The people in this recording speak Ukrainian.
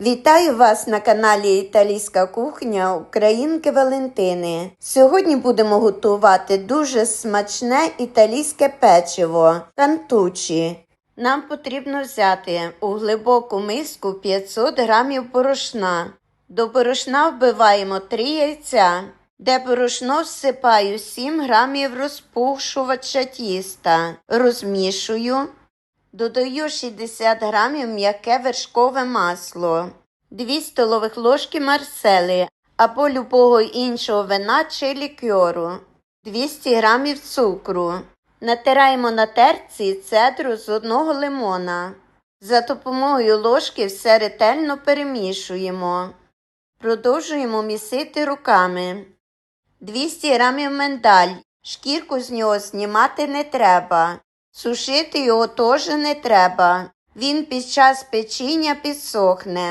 Вітаю вас на каналі Італійська кухня Українки Валентини. Сьогодні будемо готувати дуже смачне італійське печиво кантучі. Нам потрібно взяти у глибоку миску 500 грамів борошна. До борошна вбиваємо 3 яйця, де борошно всипаю 7 грамів розпушувача тіста, розмішую. Додаю 60 грамів м'яке вершкове масло, 2 столових ложки марсели або любого іншого вина чи лікьору, 200 грамів цукру. Натираємо на терці цедру з одного лимона. За допомогою ложки все ретельно перемішуємо. Продовжуємо місити руками. 200 грамів миндаль. Шкірку з нього знімати не треба. Сушити його теж не треба. Він під час печіння підсохне.